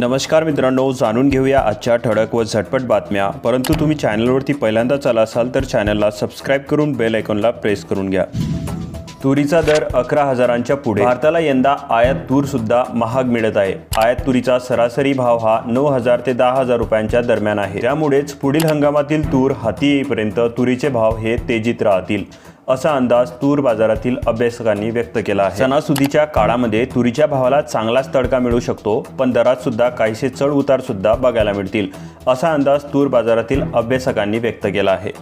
नमस्कार मित्रांनो जाणून घेऊया आजच्या ठळक व झटपट बातम्या. परंतु तुम्ही चॅनलवरती पहिल्यांदाच आला असाल तर चॅनलला सबस्क्राईब करून बेल आयकॉनला प्रेस करून घ्या. तुरीचा दर अकरा हजारांच्या पुढे. भारताला यंदा आयात तूर सुद्धा महाग मिळत आहे. आयात तुरीचा सरासरी भाव हा नऊ हजार ते दहा हजार रुपयांच्या दरम्यान आहे. त्यामुळेच पुढील हंगामातील तूर हाती येईपर्यंत तुरीचे भाव हे तेजीत राहतील. असा अंदाज तूर बाजारातील अभ्यासकांनी व्यक्त केला आहे. सणासुदीच्या काळामध्ये तुरीच्या भावाला चांगलाच तडका मिळू शकतो पण दरात सुद्धा काहीसे चढ उतार सुद्धा बघायला मिळतील असा अंदाज तूर बाजारातील अभ्यासकांनी व्यक्त केला आहे.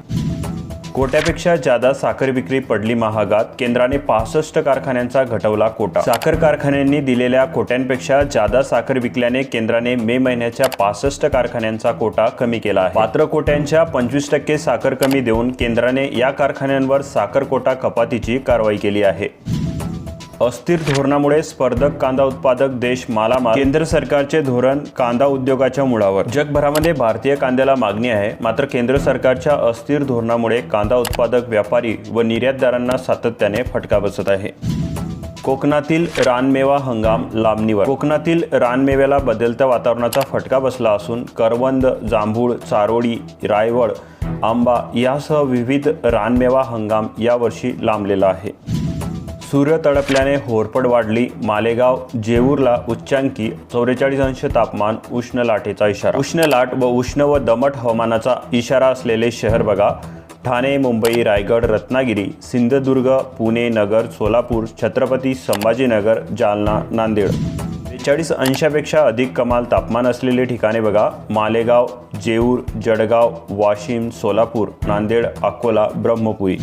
कोट्यापेक्षा जादा साखर विक्री पडली महागात केंद्राने पासष्ट कारखान्यांचा घटवला कोटा. साखर कारखान्यांनी दिलेल्या कोट्यांपेक्षा जादा साखर विकल्याने केंद्राने मे महिन्याच्या पासष्ट कारखान्यांचा कोटा कमी केला आहे. पात्र कोट्यांच्या पंचवीस टक्के साखर कमी देऊन केंद्राने या कारखान्यांवर साखर कोटा कपातीची कारवाई केली आहे. अस्थिर धोरणामुळे स्पर्धक कांदा उत्पादक देश मालामाल केंद्र सरकारचे धोरण कांदा उद्योगाच्या मुळावर. जगभरामध्ये भारतीय कांद्याला मागणी आहे. मात्र केंद्र सरकारच्या अस्थिर धोरणामुळे कांदा उत्पादक व्यापारी व निर्यातदारांना सातत्याने फटका बसत आहे. कोकणातील रानमेवा हंगाम लांबणीवर. कोकणातील रानमेव्याला बदलत्या वातावरणाचा फटका बसला असून करवंद जांभूळ चारोळी रायवड आंबा यासह विविध रानमेवा हंगाम यावर्षी लांबलेला आहे. सूर्य तडपल्याने होरपड वाढली. मालेगाव जेऊरला उच्चांकी चौवेचाळीस अंश तापमान उष्ण लाटेचा इशारा. उष्ण लाट व उष्ण व दमट हवामानाचा इशारा असलेले शहर बघा. ठाणे मुंबई रायगड रत्नागिरी सिंधुदुर्ग पुणे नगर सोलापूर छत्रपती संभाजीनगर जालना नांदेड. बेचाळीस अंशापेक्षा अधिक कमाल तापमान असलेले ठिकाणे बघा. मालेगाव जेऊर जळगाव वाशिम सोलापूर नांदेड अकोला ब्रह्मपुरी.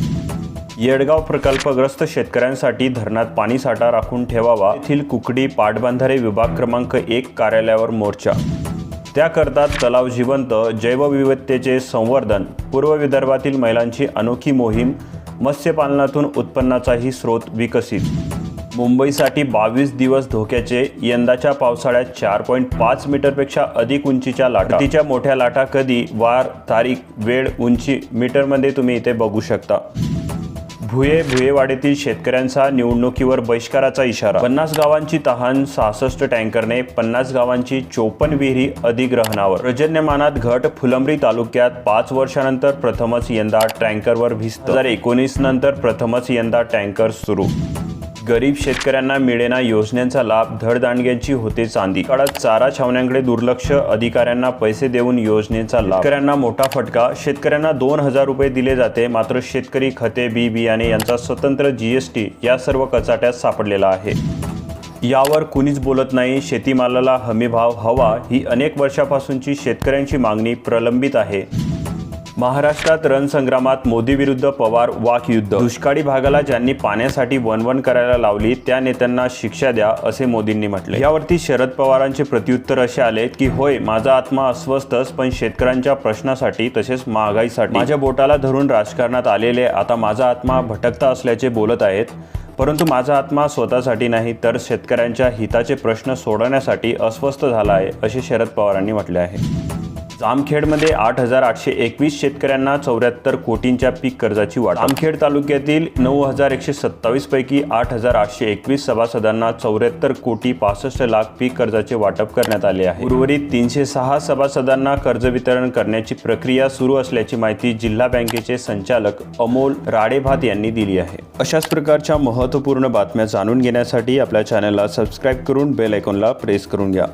येडगाव प्रकल्पग्रस्त शेतकऱ्यांसाठी धरणात पाणीसाठा राखून ठेवावा. येथील कुकडी पाटबंधारे विभाग क्रमांक एक कार्यालयावर मोर्चा. त्याकरता तलाव जिवंत जैवविविधतेचे संवर्धन पूर्व विदर्भातील महिलांची अनोखी मोहीम मत्स्यपालनातून उत्पन्नाचाही स्रोत विकसित. मुंबईसाठी बावीस दिवस धोक्याचे यंदाच्या पावसाळ्यात चार पॉईंट पाच मीटरपेक्षा अधिक उंचीच्या लाटा. तिच्या मोठ्या लाटा कधी? वार तारीख वेळ उंची मीटरमध्ये तुम्ही इथे बघू शकता. भुये भुयेवाडीतील शेतकऱ्यांचा निवडणुकीवर बहिष्काराचा इशारा. पन्नास गावांची तहान सहासष्ट टँकरने पन्नास गावांची चोपन्न विहिरी अधिग्रहणावर. पर्जन्यमानात घट फुलंब्री तालुक्यात पाच वर्षानंतर प्रथमच यंदा टँकरवर भिस्त. हजार एकोणीस नंतर प्रथमच यंदा टँकर सुरू. गरीब शेतकऱ्यांना मिळेना योजनेचा लाभ धडदांडग्यांची होते चांदी. काळात चारा छावण्यांकडे दुर्लक्ष अधिकाऱ्यांना पैसे देऊन योजनेचा लाभ. शेतकऱ्यांना मोठा फटका. शेतकऱ्यांना दोन हजार रुपये दिले जाते. मात्र शेतकरी खते बी बियाणे यांचा स्वतंत्र जीएसटी या सर्व कचाट्यात सापडलेला आहे. यावर कुणीच बोलत नाही. शेतीमालाला हमीभाव हवा ही अनेक वर्षापासूनची शेतकऱ्यांची मागणी प्रलंबित आहे. महाराष्ट्रात रणसंग्रामात मोदी विरुद्ध पवार वाक युद्ध. दुष्काळी भागाला ज्यांनी पाण्यासाठी वनवन करायला लावली त्या नेत्यांना शिक्षा द्या असे मोदींनी म्हटले. यावरती शरद पवारांचे प्रत्युत्तर असे आले की होय माझा आत्मा अस्वस्थच पण शेतकऱ्यांच्या प्रश्नासाठी तसेच महागाईसाठी. माझ्या बोटाला धरून राजकारणात आलेले आता माझा आत्मा भटकता असल्याचे बोलत आहेत. परंतु माझा आत्मा स्वतःसाठी नाही तर शेतकऱ्यांच्या हिताचे प्रश्न सोडवण्यासाठी अस्वस्थ झाला आहे असे शरद पवारांनी म्हटले आहे. जामखेडमध्ये आठ हजार आठशे एकवीस शेतकऱ्यांना चौऱ्याहत्तर कोटींच्या पीक कर्जाची वाढ. जामखेड तालुक्यातील नऊ हजार एकशे सत्तावीस पैकी आठ हजार आठशे एकवीस सभासदांना चौऱ्याहत्तर कोटी पासष्ट लाख पीक कर्जाचे वाटप करण्यात आले आहे. उर्वरित तीनशे सहा सभासदांना कर्ज वितरण करण्याची प्रक्रिया सुरू असल्याची माहिती जिल्हा बँकेचे संचालक अमोल राडेभात यांनी दिली आहे. अशाच प्रकारच्या महत्त्वपूर्ण बातम्या जाणून घेण्यासाठी आपल्या चॅनलला सबस्क्राईब करून बेल आयकॉनला प्रेस करून घ्या.